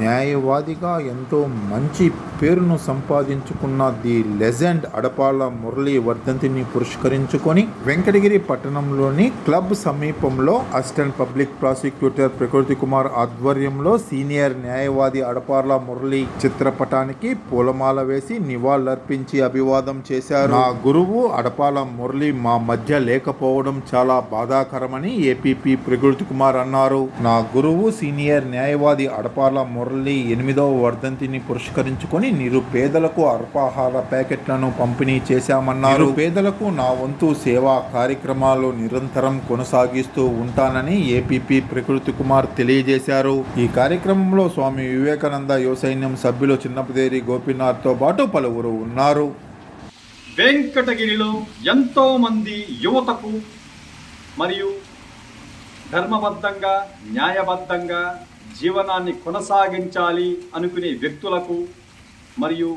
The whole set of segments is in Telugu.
న్యాయవాదిగా ఎంతో మంచి పేరును సంపాదించుకున్న ది లెజెండ్ అడపాల మురళి వర్ధంతిని పురస్కరించుకొని వెంకటగిరి పట్టణంలోని క్లబ్ సమీపంలో అసిస్టెంట్ పబ్లిక్ ప్రాసిక్యూటర్ ప్రకృతి కుమార్ ఆధ్వర్యంలో సీనియర్ న్యాయవాది అడపాల మురళి చిత్రపటానికి పూలమాల వేసి నివాళులర్పించి అభివాదం చేశారు. నా గురువు అడపాల మురళి మా మధ్య లేకపోవడం చాలా బాధాకరమని ఏపీపీ ప్రకృతి కుమార్ అన్నారు. నా గురువు సీనియర్ న్యాయవాది అడపాల మురళి ఎనిమిదవ వర్ధంతిని పురస్కరించుకొని నిరుపేదలకు అల్పాహార ప్యాకెట్లను పంపిణీ చేశామన్నారు. పేదలకు నా వంతు సేవా కార్యక్రమాలు నిరంతరం కొనసాగిస్తూ ఉంటానని ఏపీపీ ప్రకృతి కుమార్ తెలియజేశారు. ఈ కార్యక్రమంలో స్వామి వివేకానంద యువ సైన్యం సభ్యులు చిన్నపదేరి గోపీనాథ్తో పాటు పలువురు ఉన్నారు. వెంకటగిరిలో ఎంతో మంది యువతకు మరియు ధర్మబద్ధంగా న్యాయబద్ధంగా జీవనాన్ని కొనసాగించాలి అనుకునే వ్యక్తులకు మరియు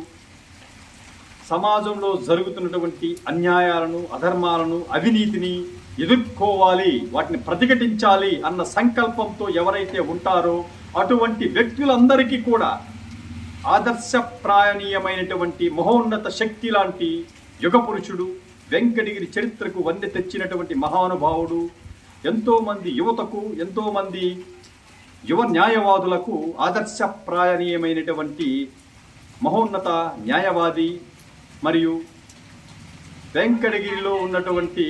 సమాజంలో జరుగుతున్నటువంటి అన్యాయాలను అధర్మాలను అవినీతిని ఎదుర్కోవాలి వాటిని ప్రతిఘటించాలి అన్న సంకల్పంతో ఎవరైతే ఉంటారో అటువంటి వ్యక్తులందరికీ కూడా ఆదర్శప్రాయణీయమైనటువంటి మహోన్నత శక్తి లాంటి యుగ పురుషుడు వెంకటగిరి చరిత్రకు వందె తెచ్చినటువంటి మహానుభావుడు ఎంతోమంది యువతకు ఎంతోమంది యువ న్యాయవాదులకు ఆదర్శప్రాయణీయమైనటువంటి మహోన్నత న్యాయవాది మరియు వెంకటగిరిలో ఉన్నటువంటి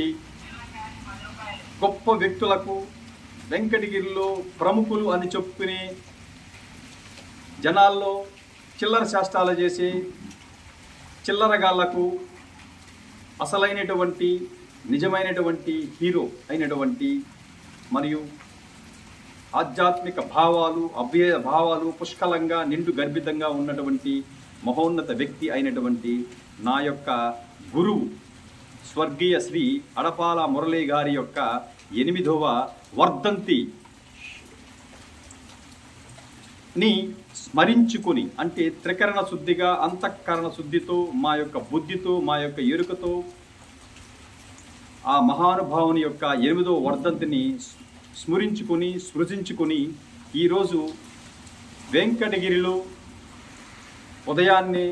గొప్ప వ్యక్తులకు వెంకటగిరిలో ప్రముఖులు అని చెప్పుకునే జనాల్లో చిల్లర శాస్త్రాలు చేసే చిల్లరగాళ్ళకు అసలైనటువంటి నిజమైనటువంటి హీరో అయినటువంటి మరియు ఆధ్యాత్మిక భావాలు అభ్యయ భావాలు పుష్కలంగా నిండు గర్భితంగా ఉన్నటువంటి మహోన్నత వ్యక్తి అయినటువంటి నా యొక్క గురువు స్వర్గీయ శ్రీ అడపాల మురళీ గారి యొక్క ఎనిమిదవ వర్ధంతి ని స్మరించుకుని అంటే త్రికరణ శుద్ధిగా అంతఃకరణ శుద్ధితో మా యొక్క బుద్ధితో మా యొక్క ఎరుకతో ఆ మహానుభావుని యొక్క ఎనిమిదో వర్ధంతిని స్మరించుకొని సృజించుకొని ఈరోజు వెంకటగిరిలో ఉదయాన్నే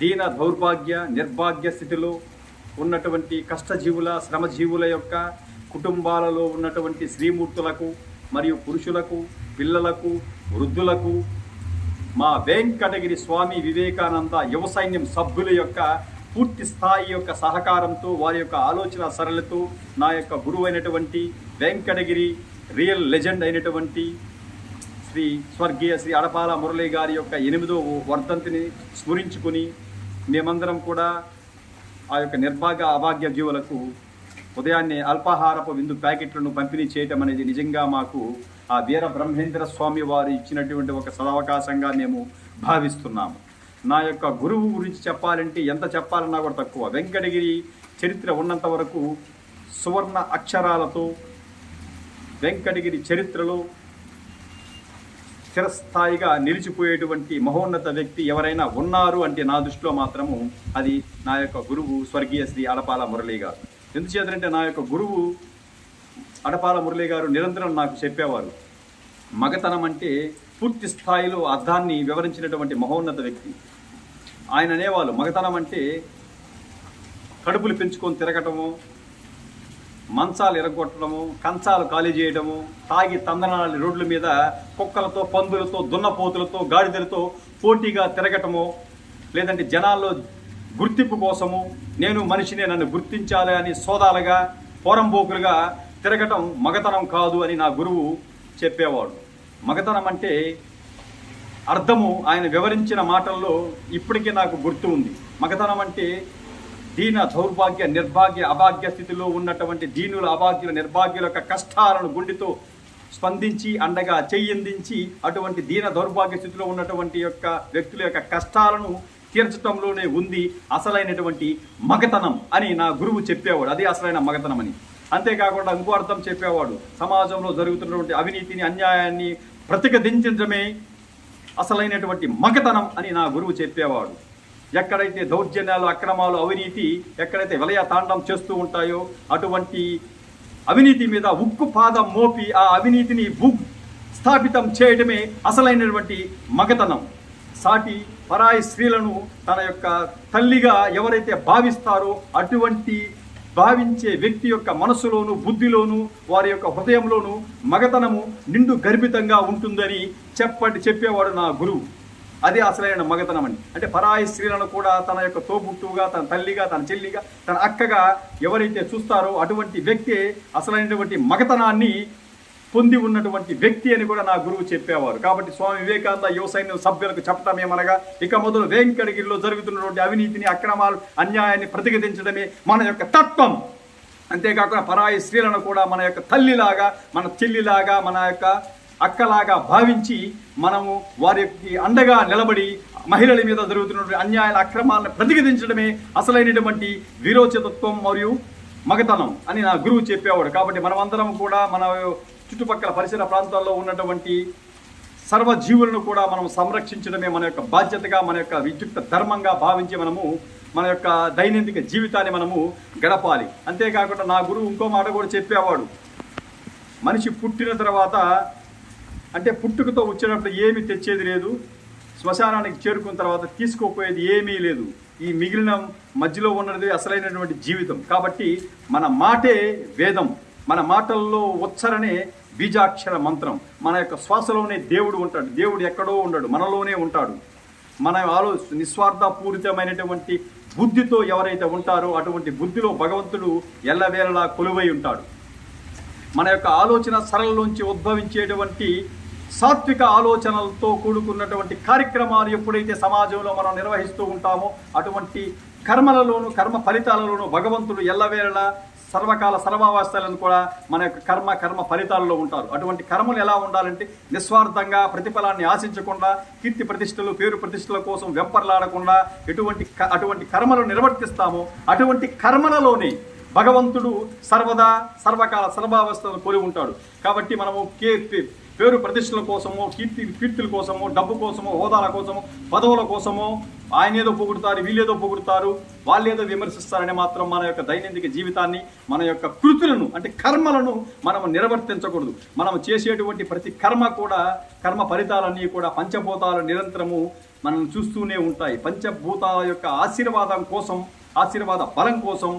దీన దౌర్భాగ్య నిర్భాగ్య స్థితిలో ఉన్నటువంటి కష్టజీవుల శ్రమజీవుల యొక్క కుటుంబాలలో ఉన్నటువంటి శ్రీమూర్తులకు మరియు పురుషులకు పిల్లలకు వృద్ధులకు మా వెంకటగిరి స్వామి వివేకానంద యువ సైన్యం సభ్యుల యొక్క పూర్తి స్థాయి యొక్క సహకారంతో వారి యొక్క ఆలోచన సరళతో నా యొక్క గురువైనటువంటి వెంకటగిరి రియల్ లెజెండ్ అయినటువంటి శ్రీ స్వర్గీయ శ్రీ అడపాల మురళి గారి యొక్క ఎనిమిదో వర్ధంతిని స్మరించుకుని మేమందరం కూడా ఆ యొక్క నిర్భాగ అభాగ్య జీవులకు ఉదయాన్నే అల్పాహారపు విందు ప్యాకెట్లను పంపిణీ చేయటం అనేది నిజంగా మాకు ఆ వీర బ్రహ్మేంద్ర స్వామి వారు ఇచ్చినటువంటి ఒక సదవకాశంగా మేము భావిస్తున్నాము నా యొక్క గురువు గురించి చెప్పాలంటే ఎంత చెప్పాలన్నా కూడా తక్కువ. వెంకటగిరి చరిత్ర ఉన్నంత వరకు సువర్ణ అక్షరాలతో వెంకటగిరి చరిత్రలో చిరస్థాయిగా నిలిచిపోయేటువంటి మహోన్నత వ్యక్తి ఎవరైనా ఉన్నారు అంటే నా దృష్టిలో మాత్రము అది నా యొక్క గురువు స్వర్గీయ శ్రీ అడపాల మురళి గారు. ఎందుచేతంటే నా యొక్క గురువు అడపాల మురళి గారు నిరంతరం నాకు చెప్పేవారు. మగతనం అంటే పూర్తి స్థాయిలో అర్థాన్ని వివరించినటువంటి మహోన్నత వ్యక్తి. ఆయన అనేవాళ్ళు మగతనం అంటే కడుపులు పెంచుకొని తిరగటము మంచాలు ఎరగొట్టడము కంచాలు ఖాళీ చేయడము తాగి తందనాలి రోడ్ల మీద కుక్కలతో పందులతో దున్నపోతులతో గాడిదలతో పోటీగా తిరగటము లేదంటే జనాల్లో గుర్తింపు కోసము నేను మనిషిని నన్ను గుర్తించాలి అని సోదాలుగా పోరంబోకులుగా తిరగటం మగతనం కాదు అని నా గురువు చెప్పేవాడు. మగతనం అంటే అర్థము ఆయన వివరించిన మాటల్లో ఇప్పటికీ నాకు గుర్తు ఉంది. మగతనం అంటే దీన దౌర్భాగ్య నిర్భాగ్య అభాగ్య స్థితిలో ఉన్నటువంటి దీనుల అభాగ్యుల నిర్భాగ్యుల యొక్క కష్టాలను గుండెతో స్పందించి అండగా చెయ్యందించి అటువంటి దీన దౌర్భాగ్య స్థితిలో ఉన్నటువంటి యొక్క వ్యక్తుల యొక్క కష్టాలను తీర్చటంలోనే ఉంది అసలైనటువంటి మగతనం అని నా గురువు చెప్పేవాడు. అదే అసలైన మగతనం అని. అంతేకాకుండా ఇంకో అర్థం చెప్పేవాడు. సమాజంలో జరుగుతున్నటువంటి అవినీతిని అన్యాయాన్ని ప్రతిఘటించడమే అసలైనటువంటి మగతనం అని నా గురువు చెప్పేవాడు. ఎక్కడైతే దౌర్జన్యాలు అక్రమాలు అవినీతి ఎక్కడైతే విలయ తాండం చేస్తూ ఉంటాయో అటువంటి అవినీతి మీద ఉక్కు పాదం మోపి ఆ అవినీతిని భూ స్థాపితం చేయడమే అసలైనటువంటి మగతనం. సాటి పరాయి స్త్రీలను తన యొక్క తల్లిగా ఎవరైతే భావిస్తారో అటువంటి భావించే వ్యక్తి యొక్క మనసులోను బుద్ధిలోను వారి యొక్క హృదయంలోను మగతనము నిండు గర్భితంగా ఉంటుందని చెప్పండి చెప్పేవాడు నా గురువు. అదే అసలైన మగతనం అని అంటే పరాయి స్త్రీలను కూడా తన యొక్క తోబుట్టుగా తన తల్లిగా తన చెల్లిగా తన అక్కగా ఎవరైతే చూస్తారో అటువంటి వ్యక్తి అసలైనటువంటి మగతనాన్ని పొంది ఉన్నటువంటి వ్యక్తి అని కూడా నా గురువు చెప్పేవారు. కాబట్టి స్వామి వివేకానంద యువ సైన్యం సభ్యులకు చెప్పటం ఏమనగా ఇక మొదలు వేంకటగిరిలో జరుగుతున్నటువంటి అవినీతిని అక్రమాలు అన్యాయాన్ని ప్రతిఘటించడమే మన యొక్క తత్వం. అంతేకాకుండా పరాయి స్త్రీలను కూడా మన యొక్క తల్లిలాగా మన చెల్లిలాగా మన యొక్క అక్కలాగా భావించి మనము వారికి అండగా నిలబడి మహిళల మీద జరుగుతున్నటువంటి అన్యాయాల అక్రమాలను ప్రతిఘటించడమే అసలైనటువంటి వీరోచితత్వం మరియు మగతనం అని నా గురువు చెప్పేవాడు. కాబట్టి మనమందరం కూడా మన చుట్టుపక్కల పరిసర ప్రాంతాల్లో ఉన్నటువంటి సర్వజీవులను కూడా మనం సంరక్షించడమే మన యొక్క బాధ్యతగా మన యొక్క విద్యుక్త ధర్మంగా భావించి మనము మన యొక్క దైనందిక జీవితాన్ని మనము గడపాలి. అంతేకాకుండా నా గురువు ఇంకో మాట కూడా చెప్పేవాడు. మనిషి పుట్టిన తర్వాత అంటే పుట్టుకతో వచ్చేటప్పుడు ఏమీ తెచ్చేది లేదు. శ్మశానానికి చేరుకున్న తర్వాత తీసుకోపోయేది ఏమీ లేదు. ఈ మిగిలిన మధ్యలో ఉన్నది అసలైనటువంటి జీవితం. కాబట్టి మన మాటే వేదం. మన మాటల్లో ఉచ్చరణే బీజాక్షర మంత్రం. మన యొక్క శ్వాసలోనే దేవుడు ఉంటాడు. దేవుడు ఎక్కడో ఉండడు. మనలోనే ఉంటాడు. మన ఆలో నిస్వార్థపూరితమైనటువంటి బుద్ధితో ఎవరైతే ఉంటారో అటువంటి బుద్ధిలో భగవంతుడు ఎల్లవేళలా కొలువై ఉంటాడు. మన యొక్క ఆలోచన సరళలోంచి ఉద్భవించేటువంటి సాత్విక ఆలోచనలతో కూడుకున్నటువంటి కార్యక్రమాలు ఎప్పుడైతే సమాజంలో మనం నిర్వహిస్తూ ఉంటామో అటువంటి కర్మలలోను కర్మ ఫలితాలలోను భగవంతుడు ఎల్లవేళ సర్వకాల సర్వావస్థలను కూడా మన యొక్క కర్మ కర్మ ఫలితాల్లో ఉంటారు. అటువంటి కర్మలు ఎలా ఉండాలంటే నిస్వార్థంగా ప్రతిఫలాన్ని ఆశించకుండా కీర్తి ప్రతిష్టలు పేరు ప్రతిష్టల కోసం వెంపర్లాడకుండా ఎటువంటి క- అటువంటి కర్మలు నిర్వర్తిస్తామో అటువంటి కర్మలలోనే భగవంతుడు సర్వదా సర్వకాల సర్వావస్థలను కోరి ఉంటాడు. కాబట్టి మనము కే పేరు ప్రతిష్టల కోసమో కీర్తి కీర్తుల కోసమో డబ్బు కోసమో హోదాల కోసమో పదవుల కోసమో ఆయన ఏదో పొగుడుతారు వీళ్ళేదో పొగుడుతారు వాళ్ళేదో విమర్శిస్తారని మాత్రం మన యొక్క దైనందిక జీవితాన్ని మన యొక్క కృతులను అంటే కర్మలను మనం నిర్వర్తించకూడదు. మనం చేసేటువంటి ప్రతి కర్మ కూడా కర్మ ఫలితాలన్నీ కూడా పంచభూతాలు నిరంతరము మనం చూస్తూనే ఉంటాయి. పంచభూతాల యొక్క ఆశీర్వాదం కోసం ఆశీర్వాద బలం కోసం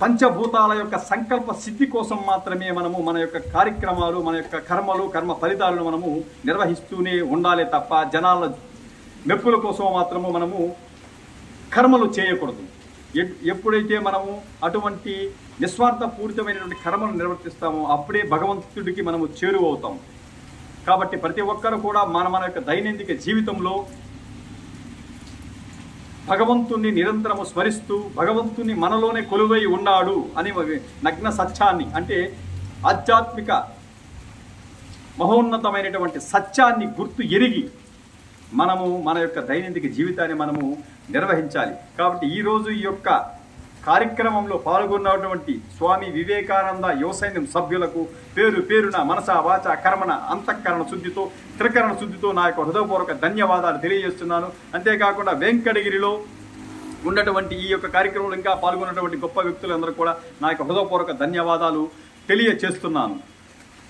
పంచభూతాల యొక్క సంకల్ప సిద్ధి కోసం మాత్రమే మనము మన యొక్క కార్యక్రమాలు మన యొక్క కర్మలు కర్మ ఫలితాలను మనము నిర్వహిస్తూనే ఉండాలి తప్ప జనాల మెప్పుల కోసం మాత్రము మనము కర్మలు చేయకూడదు. ఎప్పుడైతే మనము అటువంటి నిస్వార్థపూరితమైనటువంటి కర్మలు నిర్వర్తిస్తామో అప్పుడే భగవంతుడికి మనము చేరువవుతాం. కాబట్టి ప్రతి ఒక్కరు కూడా మన మన యొక్క దైనందిక జీవితంలో భగవంతుణ్ణి నిరంతరము స్మరిస్తూ భగవంతుని మనలోనే కొలువై ఉన్నాడు అని నగ్న సత్యాన్ని అంటే ఆధ్యాత్మిక మహోన్నతమైనటువంటి సత్యాన్ని గుర్తు ఎరిగి మనము మన యొక్క దైనందిక జీవితాన్ని మనము నిర్వహించాలి. కాబట్టి ఈరోజు ఈ యొక్క కార్యక్రమంలో పాల్గొన్నటువంటి స్వామి వివేకానంద యువసైన్యం సభ్యులకు పేరు పేరున మనస వాచ కర్మణ అంతఃకరణ శుద్ధితో త్రికరణ శుద్ధితో నా యొక్క హృదయపూర్వక ధన్యవాదాలు తెలియజేస్తున్నాను. అంతేకాకుండా వెంకటగిరిలో ఉన్నటువంటి ఈ యొక్క కార్యక్రమంలో ఇంకా పాల్గొన్నటువంటి గొప్ప వ్యక్తులందరూ కూడా నా యొక్క హృదయపూర్వక ధన్యవాదాలు తెలియచేస్తున్నాను.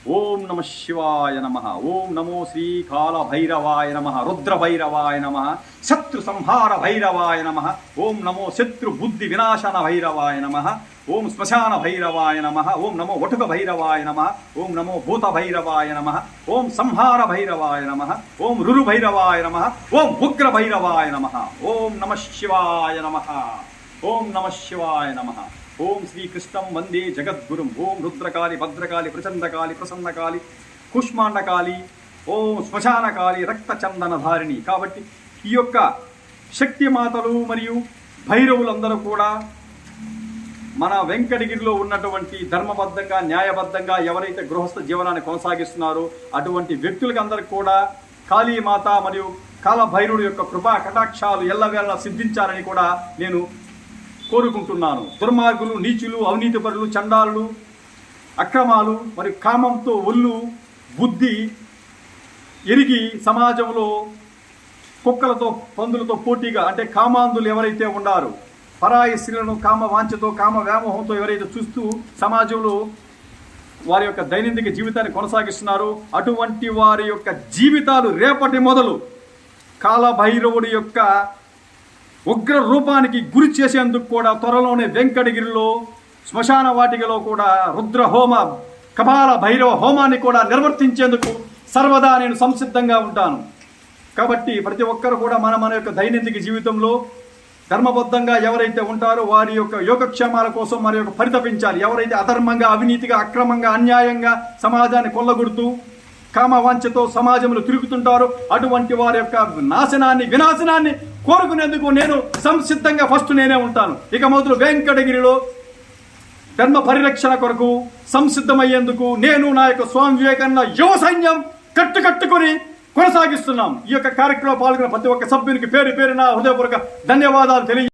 ఓం నమ శివాయ నమ ఓం నమో శ్రీ కాల భైరవాయ నమ రుద్ర భైరవాయ నమ శత్రు సంహార భైరవాయ నమ ఓం నమో శత్రు బుద్ధి వినాశన భైరవాయ నమ ఓం శ్మశాన భైరవాయ నమ ఓం నమో వటుక భైరవాయ నమ ఓం నమో భూత భైరవాయ నమ ఓం సంహార భైరవాయ నమ ఓం రురు భైరవాయ నమ ఓం ఉగ్ర భైరవాయ నమ ఓం నమ శివాయ నమ ఓం నమ శివాయ నమ ఓం శ్రీకృష్ణం వందే జగద్గురుం ఓం రుద్రకాళి భద్రకాళి ప్రచండకాళి ప్రసన్నకాళి కుష్మాండకాళి ఓం శ్మశానకాళి రక్తచందనధారిణి. కాబట్టి ఈ యొక్క శక్తి మాతలు మరియు భైరవులందరూ కూడా మన వెంకటగిరిలో ఉన్నటువంటి ధర్మబద్ధంగా న్యాయబద్ధంగా ఎవరైతే గృహస్థ జీవనాన్ని కొనసాగిస్తున్నారో అటువంటి వ్యక్తులకందరికి కూడా కాళీమాత మరియు కాలభైరుడు యొక్క కృపా కటాక్షాలు ఎల్లవేళ సిద్ధించాలని కూడా నేను కోరుకుంటున్నాను. దుర్మార్గులు నీచులు అవినీతిపరులు చండాలు అక్రమాలు మరియు కామంతో ఒళ్ళు బుద్ధి ఎరిగి సమాజంలో కుక్కలతో పందులతో పోటీగా అంటే కామాంధులు ఎవరైతే ఉన్నారో పరాయి స్త్రీలను కామ వాంఛతో కామ వ్యామోహంతో ఎవరైతే చూస్తూ సమాజంలో వారి యొక్క దైనందిక జీవితాన్ని కొనసాగిస్తున్నారు అటువంటి వారి యొక్క జీవితాలు రేపటి మొదలు కాలభైరవుడి యొక్క ఉగ్ర రూపానికి గురి చేసేందుకు కూడా త్వరలోనే వెంకటగిరిలో శ్మశాన వాటికలో కూడా రుద్ర హోమ కపాల భైరవ హోమాన్ని కూడా నిర్వర్తించేందుకు సర్వదా నేను సంసిద్ధంగా ఉంటాను. కాబట్టి ప్రతి ఒక్కరు కూడా మన మన యొక్క దైనందిక జీవితంలో ధర్మబద్ధంగా ఎవరైతే ఉంటారో వారి యొక్క యోగక్షేమాల కోసం మరి యొక్క పరితపించాలి. ఎవరైతే అధర్మంగా అవినీతిగా అక్రమంగా అన్యాయంగా సమాజాన్ని కొల్లగొడుతూ కామవాంఛతో సమాజంలో తిరుగుతుంటారు. అటువంటి వారి యొక్క నాశనాన్ని వినాశనాన్ని కోరుకునేందుకు నేను సంసిద్ధంగా ఫస్ట్ నేనే ఉంటాను. ఇక మొదలు వెంకటగిరిలో ధర్మ పరిరక్షణ కొరకు సంసిద్ధమయ్యేందుకు నేను నా యొక్క స్వామి వివేకానంద యువ సైన్యం కట్టుకట్టుకొని కొనసాగిస్తున్నాం. ఈ యొక్క కార్యక్రమంలో పాల్గొన్న ప్రతి ఒక్క సభ్యునికి పేరు పేరు నా హృదయపూర్వక ధన్యవాదాలు తెలియ